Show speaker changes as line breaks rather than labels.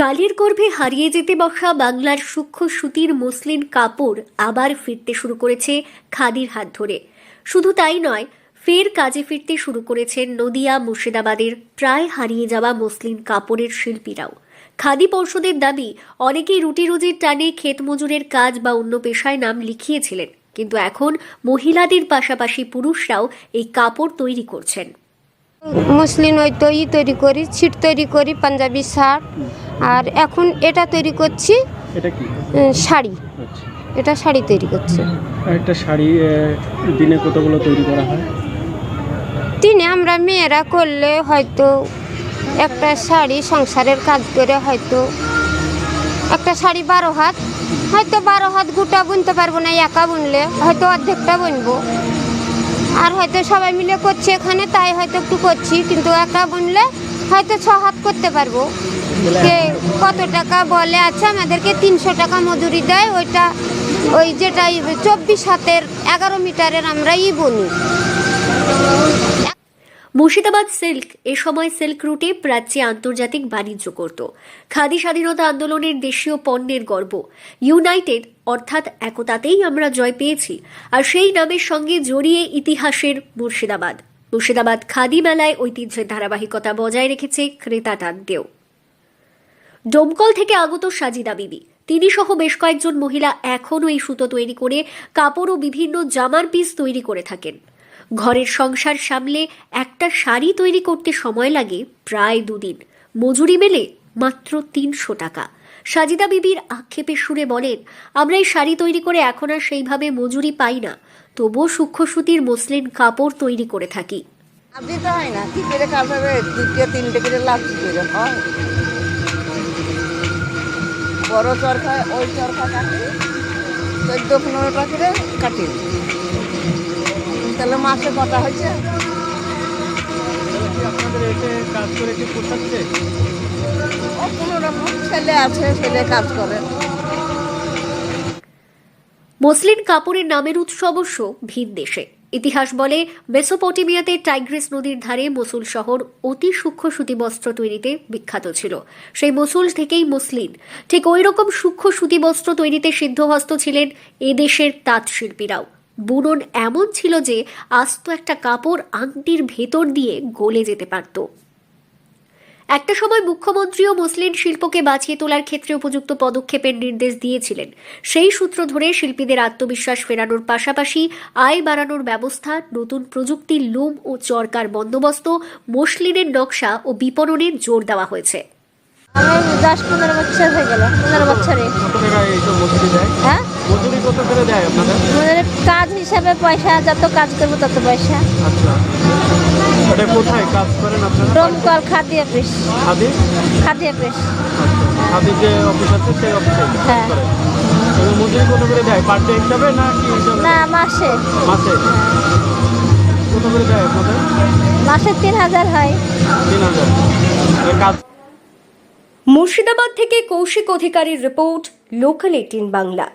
কালের গর্ভে হারিয়ে যেতে বসা বাংলার সূক্ষ্ম সুতির মসলিন কাপড় আবার ফিরতে শুরু করেছে খাদির হাত ধরে। শুধু তাই নয়, ফের কাজে ফিরতে শুরু করেছেন নদিয়া, মুর্শিদাবাদের প্রায় হারিয়ে যাওয়া মসলিন কাপড়ের শিল্পীরাও। খাদি পর্ষদের দাবি, অনেকেই রুটি রুজির টানে ক্ষেত মজুরের কাজ বা অন্য পেশায় নাম লিখিয়েছিলেন, কিন্তু এখন মহিলাদের পাশাপাশি পুরুষরাও এই কাপড় তৈরি করছেন।
মুসলিম ওই তৈরি করি, ছিট তৈরি করি, পাঞ্জাবি, শার্ট আর এখন এটা তৈরি করছি
এটা কি?
শাড়ি।
আচ্ছা।
এটা শাড়ি তৈরি করছি।
একটা শাড়ি দিনে কতগুলো তৈরি করা হয়?
দিনে আমরা মেয়েরা করলে হয়তো একটা শাড়ি সংসারের কাজ করে হয়তো একটা শাড়ি বারো হাত হয়তো বারো হাত গোটা বুনতে পারব না একা বুনলে হয়তো অর্ধেকটা বুনবো। আর হয়তো সবাই মিলে করছে এখানে তাই হয়তো একটু করছি কিন্তু একা বুনলে হয়তো ছ হাত করতে পারব। যে কত টাকা বলে আচ্ছা আমাদেরকে তিনশো টাকা মজুরি দেয়। ওইটা ওই যেটা চব্বিশ হাতের এগারো মিটারের আমরা ই বুনি
মুর্শিদাবাদ সিল্ক এ সময় সিল্ক রুটে প্রাচ্যে আন্তর্জাতিক বাণিজ্য করত। খাদি স্বাধীনতা আন্দোলনের দেশীয় পণ্যের গর্ব। ইউনাইটেড, অর্থাৎ একতাতেই আমরা জয় পেয়েছি। আর সেই নামের সঙ্গে জড়িয়ে ইতিহাসের মুর্শিদাবাদ। মুর্শিদাবাদ খাদি মেলায় ঐতিহ্যের ধারাবাহিকতা বজায় রেখেছে ক্রেতা টানতেও ডোমকল থেকে আগত সাজিদা বিবি তিনি সহ বেশ কয়েকজন মহিলা এখনও এই সুতো তৈরি করে কাপড় ও বিভিন্ন জামার পিস তৈরি করে থাকেন। ঘরের সংসার সামলে একটা শাড়ি তৈরি করতে সময় লাগে প্রায় দুদিন। মজুরি মেলে মাত্র তিনশো টাকা। সাজিদা বিবির আক্ষেপের সুরে বলেন আমরা এই শাড়ি তৈরি করে এখন আর সেইভাবে মজুরি পাই না। তবুও সূক্ষ্ম সুতির মসলিন কাপড় তৈরি করে থাকি।
দিতে হয় না কি করে কাজ হবে দুটো তিনটে করে লাভ কি করে হয়? বড় ওই চরখা কাটি চোদ্দ পনেরোটা করে কাটি। তাহলে মাসে কটা হয়েছে?
আপনাদের এতে কাজ করে কি পোষাচ্ছে
ও কোনো রকম ছেলে আছে, ছেলে কাজ করে।
মসলিন কাপড়ের নামের উৎস অবশ্য ভিন দেশে। ইতিহাস বলে, মেসোপটেমিয়াতে টাইগ্রিস নদীর ধারে মসুল শহর অতি সূক্ষ্ম সুতি বস্ত্র তৈরিতে বিখ্যাত ছিল। সেই মসুল থেকেই মসলিন ঠিক ওই রকম সূক্ষ্ম সুতি বস্ত্র তৈরিতে সিদ্ধহস্ত ছিলেন এদেশের তাঁত শিল্পীরাও বুনন এমন ছিল যে, আস্ত একটা কাপড় আংটির ভেতর দিয়ে গলে যেতে পারত। একটা সময় মুখ্যমন্ত্রীও মুসলিম শিল্পকে বাঁচিয়ে তোলার ক্ষেত্রে উপযুক্ত পদক্ষেপের নির্দেশ দিয়েছিলেন। সেই সূত্র ধরে শিল্পীদের আত্মবিশ্বাস ফেরানোর পাশাপাশি আয় বাড়ানোর ব্যবস্থা নতুন প্রযুক্তির লুম ও চরকার বন্দোবস্ত মসলিনের নকশা ও বিপণনের জোর দেওয়া হয়েছে।
আমার দশ পনেরো বছর হয়ে গেল পনেরো বছরে। হ্যাঁ? কাজ হিসাবে পয়সা যত কাজ করব তত পয়সা।
আচ্ছা। এটা কোথায় কাজ করেন আপনারা?
খাদি অফিস।
খাদি?
খাদি অফিস।
খাদি যে অফিস আছে সেই অফিসে
হ্যাঁ।
মজুরি কত করে দেয়? পার ডে হিসাবে না কি হিসাবে?
না মাসে।
মাসে? কত করে দেয় আপনাদের?
মাসে তিন হাজার হয়।
তিন হাজার। কাজ
মুর্শিদাবাদ থেকে কৌশিক অধিকারীর রিপোর্ট লোকাল এইটিন বাংলা।